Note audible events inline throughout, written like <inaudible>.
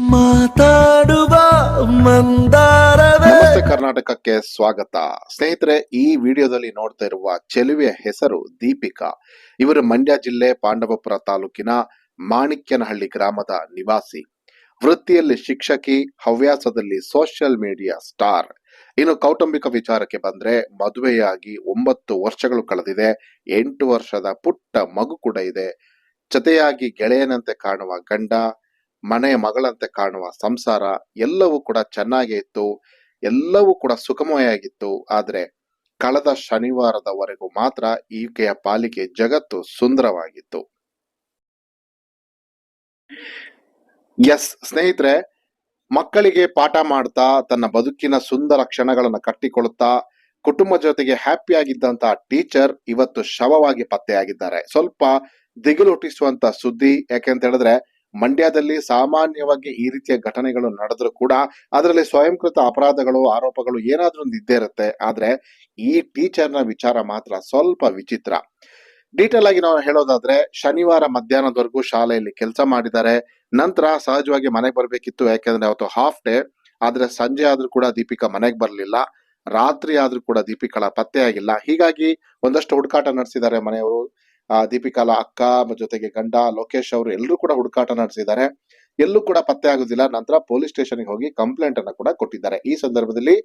ಮಾತಾಡುವ ಮಂದಾರವೇ. ನಮಸ್ತೆ ಕರ್ನಾಟಕಕ್ಕೆ ಸ್ವಾಗತ. ಸ್ನೇಹಿತರೆ, ಈ ವಿಡಿಯೋದಲ್ಲಿ ನೋಡ್ತಾ ಇರುವ ಚೆಲುವೆಯ ಹೆಸರು ದೀಪಿಕಾ. ಇವರು ಮಂಡ್ಯ ಜಿಲ್ಲೆ ಪಾಂಡವಪುರ ತಾಲೂಕಿನ ಮಾಣಿಕ್ಯನಹಳ್ಳಿ ಗ್ರಾಮದ ನಿವಾಸಿ. ವೃತ್ತಿಯಲ್ಲಿ ಶಿಕ್ಷಕಿ, ಹವ್ಯಾಸದಲ್ಲಿ ಸೋಷಿಯಲ್ ಮೀಡಿಯಾ ಸ್ಟಾರ್ ಇನ್ನು ಕೌಟುಂಬಿಕ ವಿಚಾರಕ್ಕೆ ಬಂದ್ರೆ, ಮದುವೆಯಾಗಿ ಒಂಬತ್ತು ವರ್ಷಗಳು ಕಳೆದಿದೆ. ಎಂಟು ವರ್ಷದ ಪುಟ್ಟ ಮಗು ಕೂಡ ಇದೆ. ಜತೆಯಾಗಿ ಗೆಳೆಯನಂತೆ ಕಾಣುವ ಗಂಡ ಮನೆಯ ಮಗಳಂತೆ ಕಾಣುವ ಸಂಸಾರ ಎಲ್ಲವೂ ಕೂಡ ಚೆನ್ನಾಗೇ ಇತ್ತು, ಎಲ್ಲವೂ ಕೂಡ ಸುಖಮಯವಾಗಿತ್ತು. ಆದರೆ ಕಳೆದ ಶನಿವಾರದವರೆಗೂ ಮಾತ್ರ ಈಕೆಯ ಪಾಲಿಕೆ ಜಗತ್ತು ಸುಂದರವಾಗಿತ್ತು. ಎಸ್, ಸ್ನೇಹಿತರೆ, ಮಕ್ಕಳಿಗೆ ಪಾಠ ಮಾಡ್ತಾ, ತನ್ನ ಬದುಕಿನ ಸುಂದರ ಕ್ಷಣಗಳನ್ನು ಕಟ್ಟಿಕೊಳ್ಳುತ್ತಾ, ಕುಟುಂಬ ಜೊತೆಗೆ ಹ್ಯಾಪಿಯಾಗಿದ್ದಂತಹ ಟೀಚರ್ ಇವತ್ತು ಶವವಾಗಿ ಪತ್ತೆಯಾಗಿದ್ದಾರೆ. ಸ್ವಲ್ಪ ದಿಗಿಲು ಸುದ್ದಿ, ಯಾಕೆಂತ ಹೇಳಿದ್ರೆ ಮಂಡ್ಯದಲ್ಲಿ ಸಾಮಾನ್ಯವಾಗಿ ಈ ರೀತಿಯ ಘಟನೆಗಳು ನಡೆದ್ರು ಕೂಡ ಅದರಲ್ಲಿ ಸ್ವಯಂಕೃತ ಅಪರಾಧಗಳು, ಆರೋಪಗಳು ಏನಾದ್ರೂ ಇದ್ದೇ ಇರುತ್ತೆ. ಆದ್ರೆ ಈ ಟೀಚರ್ನ ವಿಚಾರ ಮಾತ್ರ ಸ್ವಲ್ಪ ವಿಚಿತ್ರ. ಡೀಟೇಲ್ ಆಗಿ ನಾವು ಹೇಳೋದಾದ್ರೆ, ಶನಿವಾರ ಮಧ್ಯಾಹ್ನದವರೆಗೂ ಶಾಲೆಯಲ್ಲಿ ಕೆಲಸ ಮಾಡಿದ್ದಾರೆ. ನಂತರ ಸಹಜವಾಗಿ ಮನೆಗೆ ಬರ್ಬೇಕಿತ್ತು. ಯಾಕೆಂದ್ರೆ ಅವತ್ತು ಹಾಫ್ ಡೇ ಆದ್ರೆ ಸಂಜೆ ಆದ್ರೂ ಕೂಡ ದೀಪಿಕಾ ಮನೆಗೆ ಬರಲಿಲ್ಲ. ರಾತ್ರಿ ಆದ್ರೂ ಕೂಡ ದೀಪಿಕಾಳ ಪತ್ತೆ ಆಗಿಲ್ಲ ಹೀಗಾಗಿ ಒಂದಷ್ಟು ಹುಡುಕಾಟ ನಡೆಸಿದ್ದಾರೆ ಮನೆಯವರು. ಆ, ದೀಪಿಕಾಲ ಅಕ್ಕ ಜೊತೆಗೆ ಗಂಡ ಲೋಕೇಶ್ ಅವರು ಎಲ್ಲರೂ ಕೂಡ ಹುಡುಕಾಟ ನಡೆಸಿದ್ದಾರೆ. ಎಲ್ಲೂ ಕೂಡ ಪತ್ತೆ ಆಗುದಿಲ್ಲ. ನಂತರ ಪೊಲೀಸ್ ಸ್ಟೇಷನ್ಗೆ ಹೋಗಿ ಕಂಪ್ಲೇಂಟ್ ಅನ್ನ ಕೂಡ ಕೊಟ್ಟಿದ್ದಾರೆ. ಈ ಸಂದರ್ಭದಲ್ಲಿ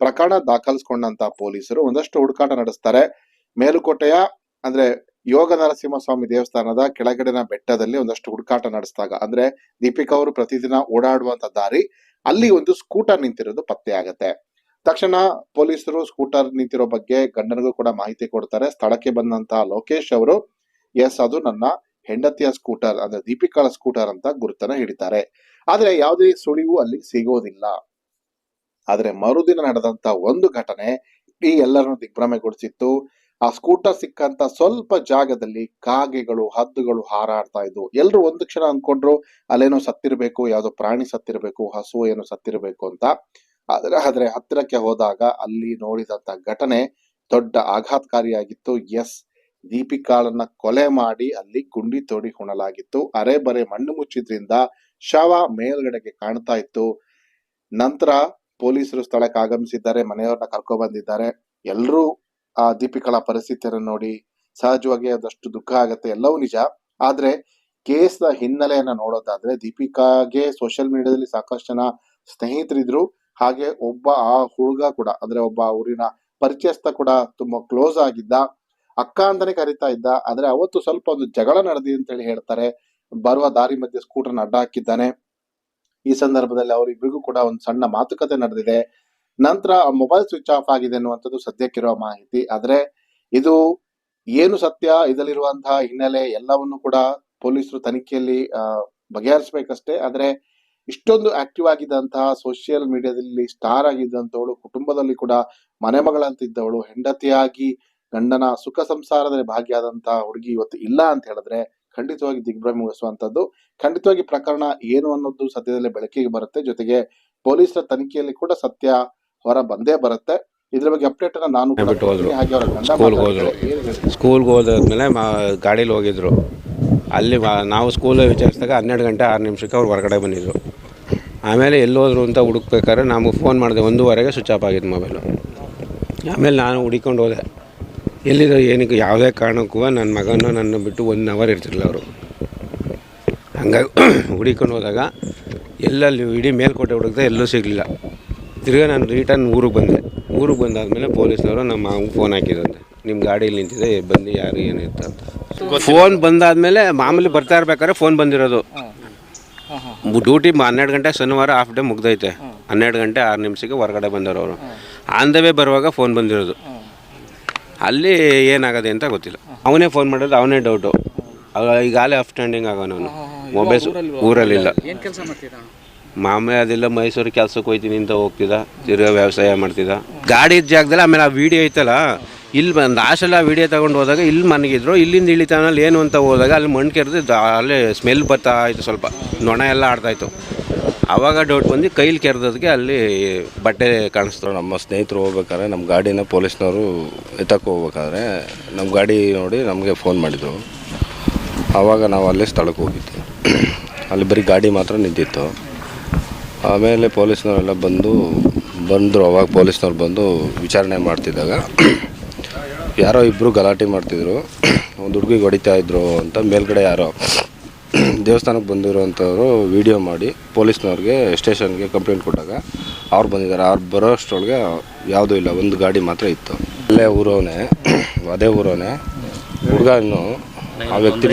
ಪ್ರಕರಣ ದಾಖಲಿಸಿಕೊಂಡಂತ ಪೊಲೀಸರು ಒಂದಷ್ಟು ಹುಡುಕಾಟ ನಡೆಸ್ತಾರೆ. ಮೇಲುಕೋಟೆಯ ಅಂದ್ರೆ ಯೋಗ ನರಸಿಂಹಸ್ವಾಮಿ ದೇವಸ್ಥಾನದ ಕೆಳಗಡೆನ ಬೆಟ್ಟದಲ್ಲಿ ಒಂದಷ್ಟು ಹುಡುಕಾಟ ನಡೆಸಿದಾಗ, ಅಂದ್ರೆ ದೀಪಿಕಾ ಅವರು ಪ್ರತಿದಿನ ಓಡಾಡುವಂತ ದಾರಿ ಅಲ್ಲಿ ಒಂದು ಸ್ಕೂಟರ್ ನಿಂತಿರೋದು ಪತ್ತೆ ಆಗತ್ತೆ. ತಕ್ಷಣ ಪೊಲೀಸರು ಸ್ಕೂಟರ್ ನಿಂತಿರೋ ಬಗ್ಗೆ ಗಂಡನಿಗೂ ಕೂಡ ಮಾಹಿತಿ ಕೊಡ್ತಾರೆ. ಸ್ಥಳಕ್ಕೆ ಬಂದಂತಹ ಲೋಕೇಶ್ ಅವರು ಎಸ್ ಅದು ನನ್ನ ಹೆಂಡತಿಯ ಸ್ಕೂಟರ್, ಅಂದ್ರೆ ದೀಪಿಕಾಳ ಸ್ಕೂಟರ್ ಅಂತ ಗುರುತನ್ನ ಹಿಡಿತಾರೆ. ಆದ್ರೆ ಯಾವುದೇ ಸುಳಿವು ಅಲ್ಲಿ ಸಿಗೋದಿಲ್ಲ. ಆದ್ರೆ ಮರುದಿನ ನಡೆದಂತ ಒಂದು ಘಟನೆ ಈ ಎಲ್ಲರನ್ನು ದಿಗ್ಭ್ರಮೆಗೊಳಿಸಿತ್ತು. ಆ ಸ್ಕೂಟರ್ ಸಿಕ್ಕಂತ ಸ್ವಲ್ಪ ಜಾಗದಲ್ಲಿ ಕಾಗೆಗಳು, ಹದ್ದುಗಳು ಹಾರಾಡ್ತಾ ಇದ್ವು. ಎಲ್ರು ಒಂದು ಕ್ಷಣ ಅನ್ಕೊಂಡ್ರು ಅಲ್ಲೇನೋ ಸತ್ತಿರ್ಬೇಕು, ಯಾವುದೋ ಪ್ರಾಣಿ ಸತ್ತಿರ್ಬೇಕು, ಹಸು ಏನೋ ಸತ್ತಿರ್ಬೇಕು ಅಂತ. ಆದ್ರೆ ಆದ್ರೆ ಹತ್ತಿರಕ್ಕೆ ಹೋದಾಗ ಅಲ್ಲಿ ನೋಡಿದಂತ ಘಟನೆ ದೊಡ್ಡ ಆಘಾತಕಾರಿಯಾಗಿತ್ತು. ಎಸ್ ದೀಪಿಕಾಳನ್ನ ಕೊಲೆ ಮಾಡಿ ಅಲ್ಲಿ ಗುಂಡಿ ತೋಡಿ ಹುಣಲಾಗಿತ್ತು. ಅರೆ ಬರೆ ಮಣ್ಣು ಮುಚ್ಚಿದ್ರಿಂದ ಶವ ಮೇಲ್ಗಡೆಗೆ ಕಾಣ್ತಾ ಇತ್ತು. ನಂತರ ಪೊಲೀಸರು ಸ್ಥಳಕ್ಕೆ ಆಗಮಿಸಿದ್ದಾರೆ. ಮನೆಯವ್ರನ್ನ ಕರ್ಕೊ ಬಂದಿದ್ದಾರೆ. ಎಲ್ಲರೂ ಆ ದೀಪಿಕಾಳ ಪರಿಸ್ಥಿತಿಯನ್ನು ನೋಡಿ ಸಹಜವಾಗಿ ಅದಷ್ಟು ದುಃಖ ಆಗತ್ತೆ. ಎಲ್ಲವೂ ನಿಜ. ಆದ್ರೆ ಕೇಸ್ನ ಹಿನ್ನೆಲೆಯನ್ನ ನೋಡೋದಾದ್ರೆ ದೀಪಿಕಾಗೆ ಸೋಷಿಯಲ್ ಮೀಡಿಯಾದಲ್ಲಿ ಸಾಕಷ್ಟು ಜನ ಸ್ನೇಹಿತರಿದ್ರು. ಹಾಗೆ ಒಬ್ಬ ಆ ಹುಡುಗ ಕೂಡ, ಅಂದ್ರೆ ಒಬ್ಬ ಊರಿನ ಪರಿಚಯಸ್ಥ ಕೂಡ ತುಂಬಾ ಕ್ಲೋಸ್ ಆಗಿದ್ದ. ಅಕ್ಕ ಅಂತಾನೆ ಕರಿತಾ ಇದ್ದ. ಆದ್ರೆ ಅವತ್ತು ಸ್ವಲ್ಪ ಒಂದು ಜಗಳ ನಡೆದಿ ಅಂತ ಹೇಳಿ ಹೇಳ್ತಾರೆ. ಬರುವ ದಾರಿ ಮಧ್ಯೆ ಸ್ಕೂಟರ್ನ ಅಡ್ಡ ಹಾಕಿದ್ದಾನೆ. ಈ ಸಂದರ್ಭದಲ್ಲಿ ಅವರಿಬ್ಬರಿಗೂ ಕೂಡ ಒಂದು ಸಣ್ಣ ಮಾತುಕತೆ ನಡೆದಿದೆ. ನಂತರ ಮೊಬೈಲ್ ಸ್ವಿಚ್ ಆಫ್ ಆಗಿದೆ ಅನ್ನುವಂಥದ್ದು ಸದ್ಯಕ್ಕಿರುವ ಮಾಹಿತಿ. ಆದ್ರೆ ಇದು ಏನು ಸತ್ಯ? ಇದರಲ್ಲಿರುವಂತಹ ಹಿನ್ನೆಲೆ ಎಲ್ಲವನ್ನು ಕೂಡ ಪೊಲೀಸರು ತನಿಖೆಯಲ್ಲಿ ಬಗೆಹರಿಸಬೇಕಷ್ಟೇ. ಆದ್ರೆ ಇಷ್ಟೊಂದು ಆಕ್ಟಿವ್ ಆಗಿದ್ದಂತಹ ಸೋಷಿಯಲ್ ಮೀಡಿಯಾದಲ್ಲಿ ಸ್ಟಾರ್ ಆಗಿದ್ದಂಥವಳು, ಕುಟುಂಬದಲ್ಲಿ ಕೂಡ ಮನೆ ಮಗಳಂತಿದ್ದವಳು ಹೆಂಡತಿಯಾಗಿ ಗಂಡನ ಸುಖ ಸಂಸಾರದಲ್ಲಿ ಭಾಗಿಯಾದಂತಹ ಹುಡುಗಿ ಇವತ್ತು ಇಲ್ಲ ಅಂತ ಹೇಳಿದ್ರೆ ಖಂಡಿತವಾಗಿ ದಿಗ್ಭ್ರಮಿಸುವಂತದ್ದು ಖಂಡಿತವಾಗಿ ಪ್ರಕರಣ ಏನು ಅನ್ನೋದು ಸದ್ಯದಲ್ಲೇ ಬೆಳಕಿಗೆ ಬರುತ್ತೆ. ಜೊತೆಗೆ ಪೊಲೀಸರ ತನಿಖೆಯಲ್ಲಿ ಕೂಡ ಸತ್ಯ ಹೊರ ಬಂದೇ ಬರುತ್ತೆ. ಇದ್ರ ಬಗ್ಗೆ ಅಪ್ಡೇಟ್ ಅನ್ನ ನಾನು. ಹಾಗೆ ಅವರ ಗಂಡ ಸ್ಕೂಲ್ಗೆ. ಹೋದ್ರು. ಸ್ಕೂಲ್ಗೆ ಹೋದಾದ್ಮೇಲೆ ಗಾಡೀಲಿ ಹೋಗಿದ್ರು. ಅಲ್ಲಿ ನಾವು ಸ್ಕೂಲ್ ವಿಚಾರಿಸಿದಾಗ ಹನ್ನೆರಡು ಗಂಟೆ ಆರು ನಿಮಿಷಕ್ಕೆ ಅವ್ರು ಹೊರಗಡೆ ಬಂದಿದ್ರು. ಆಮೇಲೆ ಎಲ್ಲೋದ್ರು ಅಂತ ಹುಡುಕ್ಬೇಕಾದ್ರೆ ನಮಗೆ ಫೋನ್ ಮಾಡಿದೆ ಒಂದೂವರೆಗೆ ಸ್ವಿಚ್ ಆಫ್ ಆಗಿದ್ದು ಮೊಬೈಲು ಆಮೇಲೆ ನಾನು ಹುಡಿಕೊಂಡು ಹೋದೆ. ಎಲ್ಲಿದೆ ಏನಕ್ಕೆ ಯಾವುದೇ ಕಾರಣಕ್ಕೂ ನನ್ನ ಮಗನ ನನ್ನ ಬಿಟ್ಟು ಒನ್ ಅವರ್ ಇರ್ತಿರಲಿಲ್ಲ ಅವರು. ಹಂಗಾಗಿ <clears throat> ಹುಡಿಕೊಂಡು ಹೋದಾಗ ಎಲ್ಲಲ್ಲಿ ಇಡೀ ಮೇಲ್ಕೋಟೆ ಹುಡುಕ್ದೆ ಎಲ್ಲೂ ಸಿಗಲಿಲ್ಲ. ತಿರ್ಗಾ ನಾನು ರಿಟರ್ನ್ ಊರಿಗೆ ಬಂದೆ. ಊರಿಗೆ ಬಂದಾದಮೇಲೆ ಪೊಲೀಸ್ನವರು ನಮ್ಮ ಮಾವಂಗೆ ಫೋನ್ ಹಾಕಿದಂತೆ. ನಿಮ್ಮ ಗಾಡೀಲಿ ನಿಂತಿದೆ ಬಂದು ಯಾರು ಏನಿತ್ತು ಅಂತ. ಫೋನ್ ಬಂದಾದಮೇಲೆ ಮಾಮೂಲಿ ಬರ್ತಾ ಇರ್ಬೇಕಾದ್ರೆ ಫೋನ್ ಬಂದಿರೋದು. ಡ್ಯೂಟಿ ಹನ್ನೆರಡು ಗಂಟೆ ಶನಿವಾರ ಹಾಫ್ ಡೇ ಮುಗ್ದೈತೆ. ಹನ್ನೆರಡು ಗಂಟೆ ಆರು ನಿಮಿಷಕ್ಕೆ ಹೊರಗಡೆ ಬಂದರು ಅವರು. ಆನ್ ದ ವೇ ಬರುವಾಗ ಫೋನ್ ಬಂದಿರೋದು. ಅಲ್ಲಿ ಏನಾಗದೆ ಅಂತ ಗೊತ್ತಿಲ್ಲ. ಅವನೇ ಫೋನ್ ಮಾಡೋದು ಅವನೇ ಡೌಟು ಈಗಾಗಲೇ ಅಪ್ ಸ್ಟ್ಯಾಂಡಿಂಗ್ ಆಗೋನು ಅವನು. ಮೊಬೈಲ್ ಊರಲ್ಲಿಲ್ಲ. ಏನು ಕೆಲಸ ಮಾಮೂಲಿ ಅದೆಲ್ಲ ಮೈಸೂರು ಕೆಲ್ಸಕ್ಕೆ ಹೋಯ್ತೀನಿ ಅಂತ ಹೋಗ್ತಿದ್ದ. ತಿರ್ಗಾ ವ್ಯವಸಾಯ ಮಾಡ್ತಿದ್ದ. ಗಾಡಿ ಇದ್ದ ಜಾಗದಲ್ಲಿ ಆಮೇಲೆ ಆ ವಿಡಿಯೋ ಐತಲ್ಲ ಇಲ್ಲಿ ಬಂದು ಲಾಸ್ಟಲ್ಲಿ ಆ ವಿಡಿಯೋ ತಗೊಂಡು ಹೋದಾಗ ಇಲ್ಲಿ ಮನಗಿದ್ರು ಇಲ್ಲಿಂದ ಇಳಿತಾನಲ್ಲಿ ಏನು ಅಂತ ಹೋದಾಗ ಅಲ್ಲಿ ಮಣ್ಣು ಕೆರೆದು ಅಲ್ಲೇ ಸ್ಮೆಲ್ ಬರ್ತಾ ಇತ್ತು ಸ್ವಲ್ಪ. ನೊಣ ಎಲ್ಲ ಆಡ್ತಾಯಿತ್ತು ಆವಾಗ ಡೌಟ್ ಬಂದು ಕೈಲಿ ಕೆರೆದೋದಕ್ಕೆ ಅಲ್ಲಿ ಬಟ್ಟೆ ಕಾಣಿಸ್ತಾರೆ ನಮ್ಮ ಸ್ನೇಹಿತರು ಹೋಗ್ಬೇಕಾದ್ರೆ ನಮ್ಮ ಗಾಡಿನ ಪೊಲೀಸ್ನವರು ಎತ್ತಕ್ಕೆ ಹೋಗ್ಬೇಕಾದ್ರೆ ನಮ್ಮ ಗಾಡಿ ನೋಡಿ ನಮಗೆ ಫೋನ್ ಮಾಡಿದರು. ಆವಾಗ ನಾವು ಅಲ್ಲೇ ಸ್ಥಳಕ್ಕೆ ಹೋಗಿದ್ವಿ. ಅಲ್ಲಿ ಬರೀ ಗಾಡಿ ಮಾತ್ರ ನಿಂತಿತ್ತು. ಆಮೇಲೆ ಪೊಲೀಸ್ನವರೆಲ್ಲ ಬಂದು, ಬಂದರು. ಅವಾಗ ಪೊಲೀಸ್ನವ್ರು ಬಂದು ವಿಚಾರಣೆ ಮಾಡ್ತಿದ್ದಾಗ ಯಾರೋ ಇಬ್ಬರು ಗಲಾಟೆ ಮಾಡ್ತಿದ್ರು. ಒಂದು ಹುಡುಗಿಗೆ ಹೊಡಿತಾ ಇದ್ರು ಅಂತ ಮೇಲ್ಗಡೆ ಯಾರೋ. <clears throat> ದೇವಸ್ಥಾನಕ್ಕೆ ಬಂದಿರುವಂಥವ್ರು ವಿಡಿಯೋ ಮಾಡಿ ಪೊಲೀಸ್ನವ್ರಿಗೆ ಸ್ಟೇಷನ್ಗೆ ಕಂಪ್ಲೇಂಟ್ ಕೊಟ್ಟಾಗ ಅವ್ರು ಬಂದಿದ್ದಾರೆ. ಅವ್ರು ಬರೋ ಅಷ್ಟರೊಳಗೆ ಯಾವುದೂ ಇಲ್ಲ. ಒಂದು ಗಾಡಿ ಮಾತ್ರ ಇತ್ತು. ಅಲ್ಲೇ ಊರವನೇ <clears throat> ಅದೇ ಊರವನೇ. ಹುಡುಗ ಇನ್ನು ಆ ವ್ಯಕ್ತಿ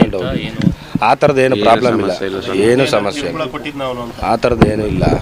ಆ ಥರದ್ದು ಏನು ಪ್ರಾಬ್ಲಮ್ ಇಲ್ಲ. ಏನು ಸಮಸ್ಯೆ ಇಲ್ಲ. ಆ ಥರದ್ದು ಏನೂ ಇಲ್ಲ.